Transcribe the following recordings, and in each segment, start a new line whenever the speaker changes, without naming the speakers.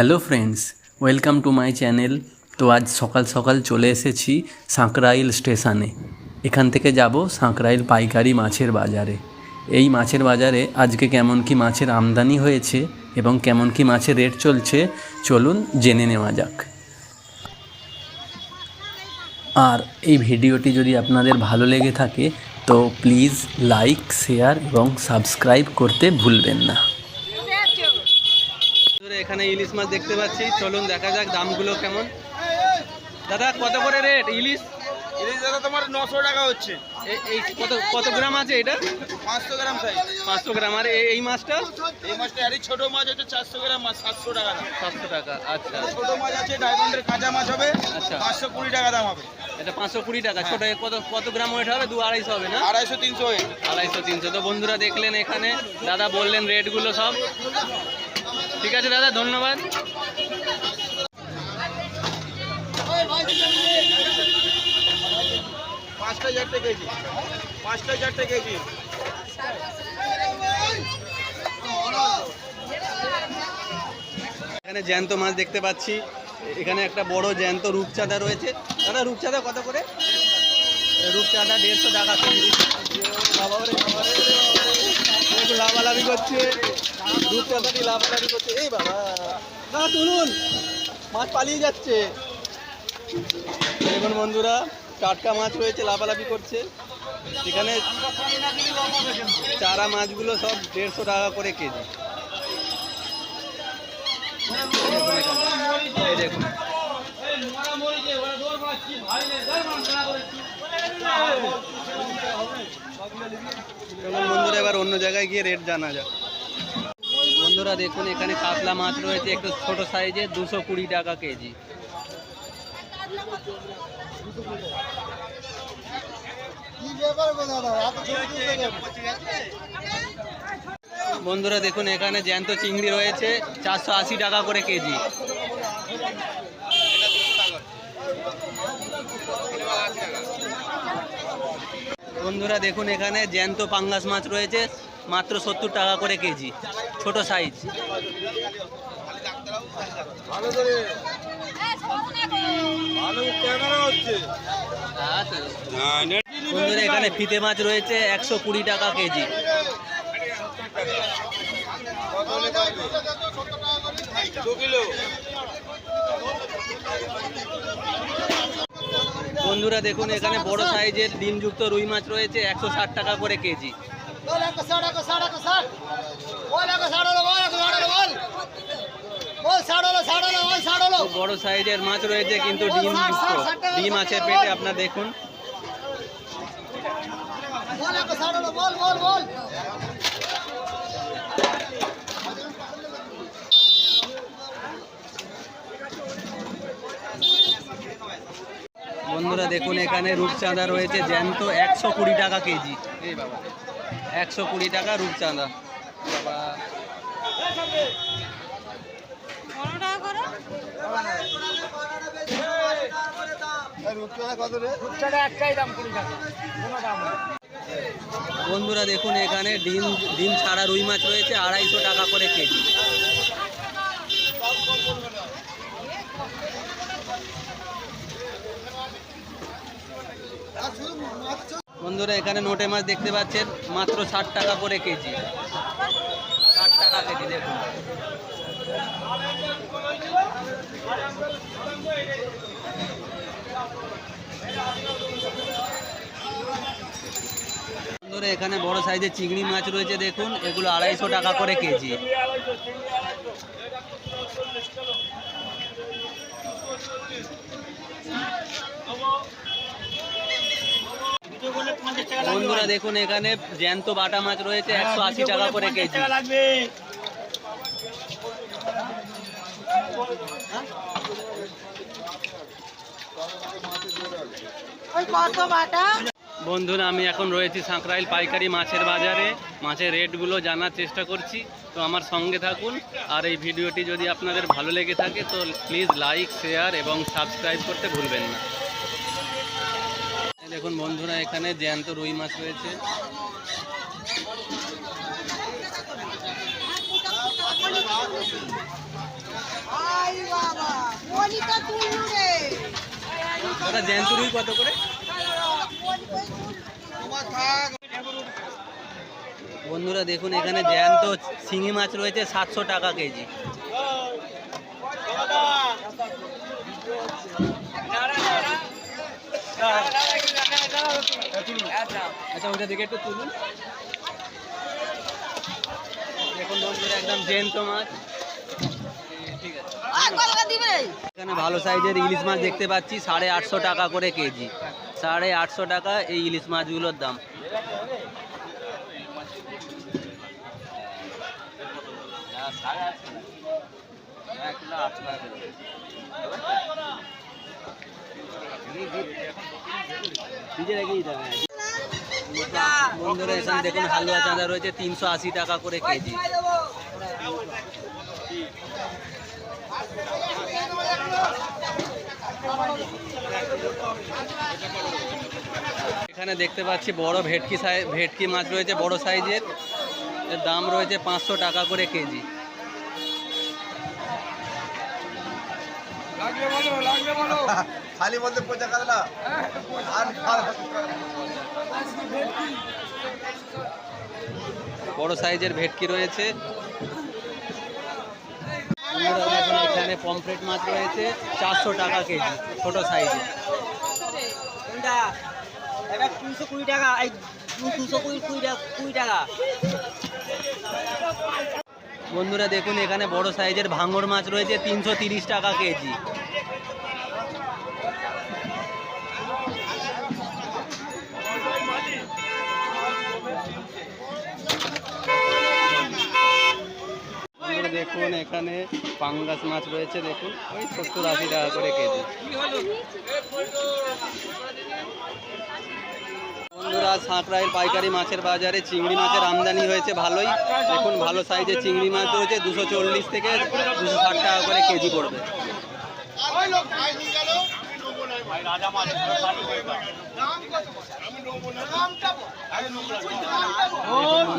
Hello friends, welcome to my channel. তো আজ সকাল সকাল চলে এসেছি সাঁকরাইল স্টেশনে। এখান থেকে যাব সাঁকরাইল পাইকারি মাছের বাজারে। এই মাছের বাজারে আজকে কেমন কি মাছের আমদানি হয়েছে এবং কেমন কি মাছের রেট চলছে, চলুন জেনে নেওয়া যাক। আর এই ভিডিওটি যদি আপনাদের ভালো লেগে থাকে, তো প্লিজ লাইক, শেয়ার এবং সাবস্ক্রাইব করতে ভুলবেন না। এখানে ইলিশ মাছ দেখতে পাচ্ছি। চলুন দেখা যাক দামগুলো কেমন। দাদা কত করে রেট ইলিশ?
ইলিশ দাদা তোমার নশো টাকা হচ্ছে।
এই কত কত গ্রাম আছে এটা?
পাঁচশো গ্রাম সাইজ
পাঁচশো গ্রাম। আর এই মাছটা?
এই মাছটা আরে ছোট মাছ হচ্ছে চারশো গ্রাম মাছ সাতশো টাকা
সাতশো টাকা আচ্ছা।
ছোট মাছ আছে ডায়মন্ডের কাঁচা মাছ হবে
আচ্ছা।
পাঁচশো কুড়ি টাকা দাম হবে।
এটা পাঁচশো কুড়ি টাকা ছোট কত কত গ্রাম ওয়েট হবে? দু আড়াইশো হবে না?
আড়াইশো তিনশো
আড়াইশো তিনশো। তো বন্ধুরা দেখলেন এখানে দাদা বললেন রেটগুলো সব। ঠিক আছে, দাদা, ধন্যবাদ।
পাঁচটা পাঁচটা
এখানে জ্যান্ত মাছ দেখতে পাচ্ছি। এখানে একটা বড় জ্যান্ত রূপচাঁদা রয়েছে। দাদা, রূপচাঁদা কত করে? রূপচাঁদা দেড়শো টাকা। রে, বাবা রে, একটু লাভালাভি করছে করছে। এই বাবা দাদা তুলুন মাছ পালিয়ে যাচ্ছে। দেখুন বন্ধুরা টাটকা মাছ রয়েছে লাভালাভি করছে। এখানে চারা মাছগুলো সব দেড়শো টাকা করে কেজি। দেখুন। বন্ধুরা, এবার অন্য জায়গায় গিয়ে রেট জানা যাক। বন্ধুরা, দেখুন, এখানে কাতলা মাছ রয়েছে একটু ছোট সাইজে দুশো কুড়ি টাকা কেজি। বন্ধুরা, দেখুন, এখানে জ্যান্ত চিংড়ি রয়েছে, চারশো আশি টাকা করে কেজি। বন্ধুরা দেখুন এখানে জ্যান্ত পাঙ্গাস মাছ রয়েছে, মাত্র সত্তর টাকা করে কেজি, ছোট সাইজ বন্ধুরা এখানে ফিতে মাছ রয়েছে, একশো কুড়ি টাকা কেজি।
কিলো
বন্ধুরা দেখুন, এখানে বড় সাইজের ডিমযুক্ত রুই মাছ রয়েছে, একশো ষাট টাকা করে কেজি। বড় সাইজের মাছ রয়েছে, কিন্তু ডিম ডিম আছে পেটে, আপনার দেখুন। বন্ধুরা দেখুন এখানে রূপচাঁদা রয়েছে জ্যান্ত একশো কুড়ি টাকা কেজি। এই বাবা একশো কুড়ি টাকা রূপচাঁদা। বাবা। বন্ধুরা দেখুন এখানে ডিম ডিম ছাড়া রুই মাছ রয়েছে আড়াইশো টাকা করে কেজি। বন্ধুরা, এখানে নোটে মাছ দেখতে পাচ্ছেন, মাত্র ষাট টাকা করে কেজি। ষাট টাকা কেজি, দেখুন। বন্ধুরা, এখানে বড় সাইজের চিংড়ি মাছ রয়েছে, দেখুন। এগুলো আড়াইশো টাকা করে কেজি। বন্ধুরা দেখুন এখানে জ্যান্ত বাটা মাছ রয়েছে একশো আশি টাকা করে কেজি। বন্ধুরা আমি এখন রয়েছি সাঁকরাইল পাইকারি মাছের বাজারে। মাছের রেটগুলো জানার চেষ্টা করছি তো আমার সঙ্গে থাকুন। আর এই ভিডিওটি যদি আপনাদের ভালো লেগে থাকে তো প্লিজ লাইক শেয়ার এবং সাবস্ক্রাইব করতে ভুলবেন না। দেখুন বন্ধুরা, এখানে জ্যান্ত রুই মাছ রয়েছে। দাদা জ্যান্ত রুই কত করে? বন্ধুরা, দেখুন, এখানে জ্যান্ত শিঙি মাছ রয়েছে সাতশো টাকা কেজি। আচ্ছা ওটা দিকে একটু তুলুন। বন্ধুরা একদম জ্যান্ত মাছ।
দিবে?
এখানে ভালো সাইজের ইলিশ মাছ দেখতে পাচ্ছি সাড়ে আটশো টাকা করে কেজি। সাড়ে আটশো টাকা এই ইলিশ মাছগুলোর দাম। বন্ধুরা এখানে দেখুন হালুয়া চাঁদা রয়েছে তিনশো আশি টাকা করে কেজি। এখানে দেখতে পাচ্ছি বড় ভেটকি ভেটকি মাছ রয়েছে বড় সাইজের। এর দাম রয়েছে পাঁচশো টাকা করে কেজি।
খালি বলতে পয়সা কাটলা আর
বড় সাইজের ভেটকি রয়েছে। এখানে পমফ্রেট মাছ রয়েছে চারশো টাকা কেজি ছোট সাইজের
কোনটা? তিনশো কুড়ি টাকা এই দুশো কুড়ি কুড়ি টাকা কুড়ি টাকা।
বন্ধুরা দেখুন এখানে বড় সাইজের ভাঙর মাছ রয়েছে তিনশো তিরিশ টাকা কেজি। দেখুন এখানে পাঙ্গাস মাছ রয়েছে দেখুন। ওই সত্তর আশি টাকা করে কেজি। বন্ধুরা সাঁকড়াইল পাইকারি মাছের বাজারে চিংড়ি মাছের আমদানি হয়েছে ভালোই। দেখুন ভালো সাইজের চিংড়ি মাছ রয়েছে দুশো চল্লিশ থেকে দুশো ষাট টাকা করে কেজি পড়বে। দেখুন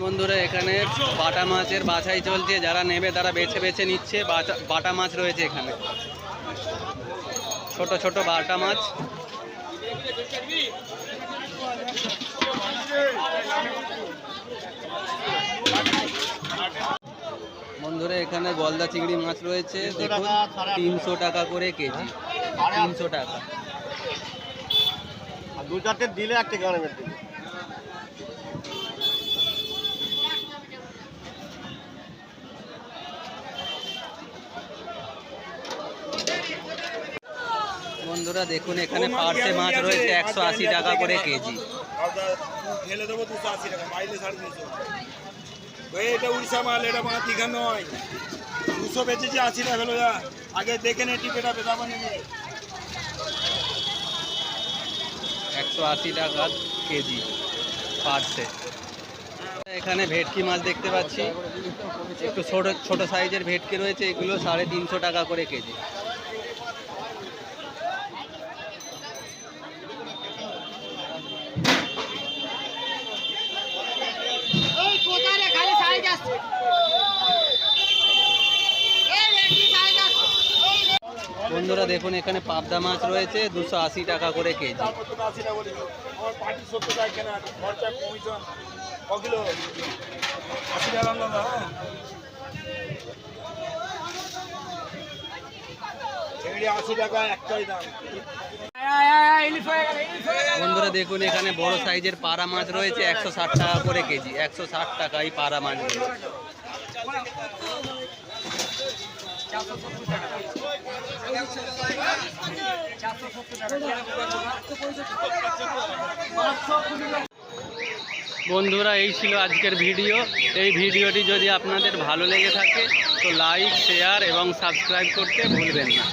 বন্ধুরা এখানে বাটা মাছের বাছাই চলছে। যারা নেবে তারা বেছে বেছে নিচ্ছে। বাটা- মাছ রয়েছে এখানে। ছোট ছোট বাটা মাছ। বন্ধুরা এখানে গলদা চিংড়ি মাছ রয়েছে। দেখুন তিনশো টাকা করে কেজি। তিনশো টাকা।
দু চারটে দিলে একটা গ্রামের
বন্ধুরা দেখুন এখানে পার্সে মাছ রয়েছে একশো আশি টাকা করে কেজি।
ঢেলে দেবো দুশো আশি টাকা বাইরে সাড়ে তিনশো এটা উড়িষ্যা মাল এটা মাছ দীঘা নয়। দুশো বেচেছি আশি টাকা হলো যা। আগে দেখে নে টিপেটা বেদাবা নেবে
একশো আশি টাকা কেজি পার্সে এখানে ভেটকি মাছ দেখতে পাচ্ছি। একটু ছোট ছোট সাইজের ভেটকি রয়েছে এগুলো সাড়ে তিনশো টাকা করে কেজি
এই কোথায় রে খালি সাড়ে যাচ্ছে এই রেডি সাড়ে যাচ্ছে
বন্ধুরা দেখুন, এখানে পাবদা মাছ রয়েছে, দুশো আশি টাকা করে কেজি। বন্ধুরা দেখুন, এখানে বড় সাইজের পাড়া মাছ রয়েছে, একশো ষাট টাকা করে কেজি, একশো ষাট টাকা এই পাড়া মাছগুলো বন্ধুরা, এই ছিল আজকের ভিডিও। এই ভিডিওটি যদি আপনাদের ভালো লেগে থাকে, তো লাইক শেয়ার এবং সাবস্ক্রাইব করতে ভুলবেন না।